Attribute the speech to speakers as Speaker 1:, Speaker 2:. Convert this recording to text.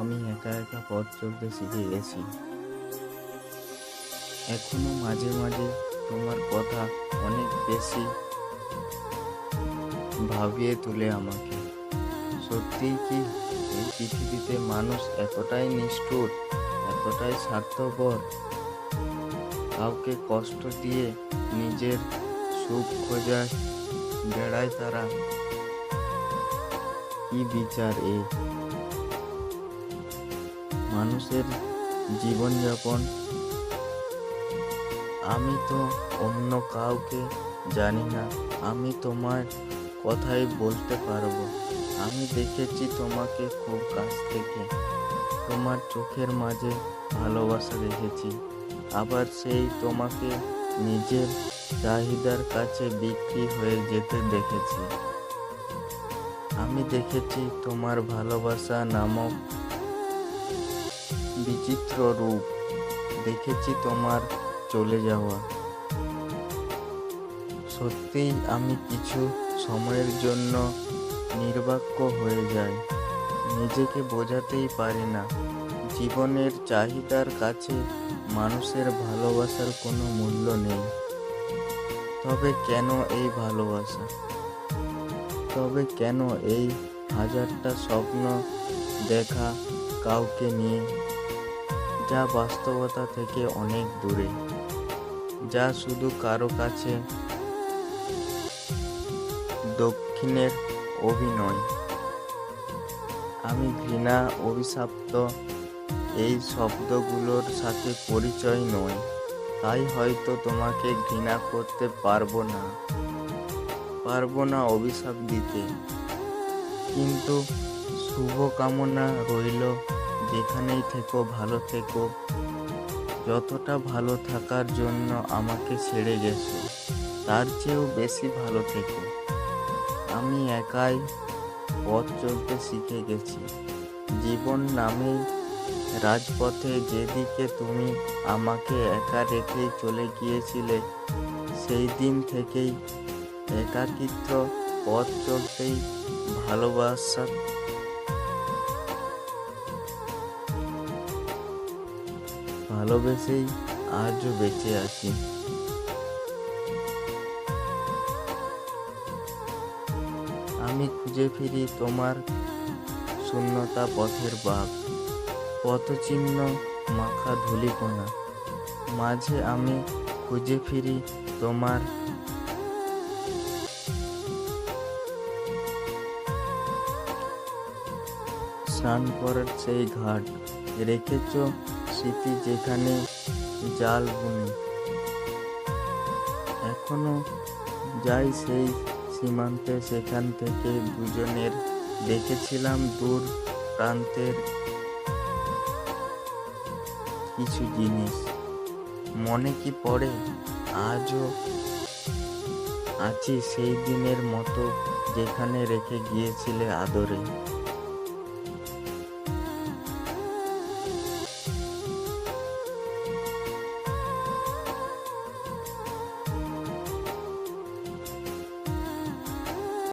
Speaker 1: আমি একা একা পথ চলতে শিখে গেছি। এখনও মাঝে মাঝে তোমার কথা অনেক বেশি ভাবিয়ে তোলে আমাকে। সত্যিই কি এই পৃথিবীতে মানুষ এতটাই নিষ্ঠুর, এতটাই স্বার্থপর? কাউকে কষ্ট দিয়ে নিজের সুখ খোঁজায় বেড়ায় তারা। কি বিচার এ? মানুষের জীবনযাপন। আমি তো অন্য কাউকে জানি না। আমি তোমার কথাই বলতে পারব। আমি দেখেছি তোমাকে খুব কাছ থেকে। তোমার চোখের মাঝে ভালোবাসা দেখেছি আবার সেই তোমাকে নিজের চাহিদার কাছে বিক্রি হয়ে যেতে দেখেছি। আমি দেখেছি তোমার ভালোবাসা নামক বিচিত্র রূপ দেখেছি তোমার চলে যাওয়া। সত্যিই আমি কিছু সময়ের জন্য নির্বাক্য হয়ে যাই, নিজেকে বোঝাতেই পারি না। জীবনের চাহিদার কাছে মানুষের ভালোবাসার কোনো মূল্য নেই। তবে কেন এই ভালোবাসা? তবে কেন এই হাজারটা স্বপ্ন দেখা কাউকে নিয়ে যা বাস্তবতা থেকে অনেক দূরে, যা শুধু কারও কাছে দক্ষিণের অভিনয়। আমি ঘৃণা, অভিশপ্ত, এই শব্দগুলোর সাথে পরিচয় নয় তাই হয়তো তোমাকে ঘৃণা করতে পারব না। পারব না অভিশাপ দিতে। কিন্তু শুভকামনা রইল যেখানেই থেকো, ভালো থেকো। যতটা ভালো থাকার জন্য আমাকে ছেড়ে গেছো, তার চেয়েও বেশি ভালো থেকো। আমি একাই পথ চলতে শিখে গেছি। জীবন নামেই রাজপথে যেদিকে তুমি আমাকে একা রেখেই চলে গিয়েছিলে, সেই দিন থেকেই একাকিত্ব, পথ চলতেই ভালোবাসা ভালোবেসেই আজও বেঁচে আছি। আমি খুঁজে ফিরি তোমার শূন্যতা পথের বাঘ, পথচিহ্ন মাখা ধুলিকোনা মাঝে আমি খুঁজে ফিরি তোমার স্নান করার সেই ঘাট। রেখেছ স্মৃতি যেখানে জাল বুনে এখনও যাই সেই সীমান্তে, সেখান থেকে দুজনের দেখেছিলাম দূর প্রান্তের কিছু জিনিস। মনে কি পড়ে? আজও আছি সেই দিনের মতো যেখানে রেখে গিয়েছিলে আদরে।